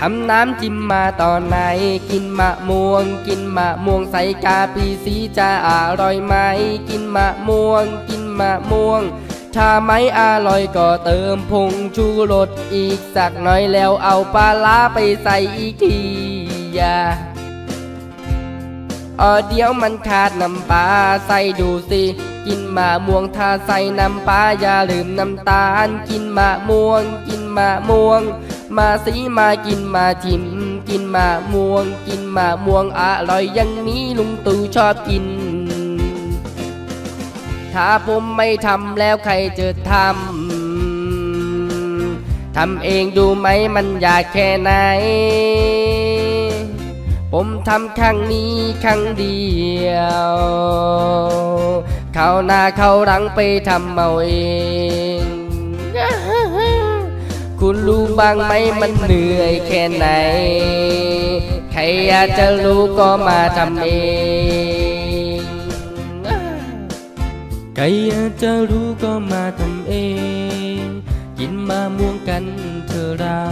ทำน้ำจิ้มมาตอนไหน กินมะม่วง กินมะม่วงใส่กาปีสีจะอร่อยไหม กินมะม่วง กินมะม่วง ถ้าไม่อร่อยก็เติมผงชูรสอีกสักหน่อยแล้วเอาปลาล้าไปใส่อีกทีอย่าเออเดี๋ยวมันขาดน้ำปลาใส่ดูสิ กินมะม่วงถ้าใส่น้ำปลาอย่าลืมน้ำตาล กินมะม่วง กินมะม่วง มาสีมากินมาชิม กินมะม่วง กินมะม่วงอร่อยอย่างนี้ลุงตู่ชอบกิน ถ้าผมไม่ทำแล้วใครจะทำทำเองดูไหมมันยากแค่ไหน ผมทำครั้งนี้ครั้งเดียว เข้าหน้าเข้าหลังไปทำเอาเอง คุณรู้บ้างไหมมันเหนื่อยแค่ไหน ใครอยากจะรู้ก็มาทำเองใครอยากจะรู้ก็มาทำเอง กินมะม่วงกันเธอเรา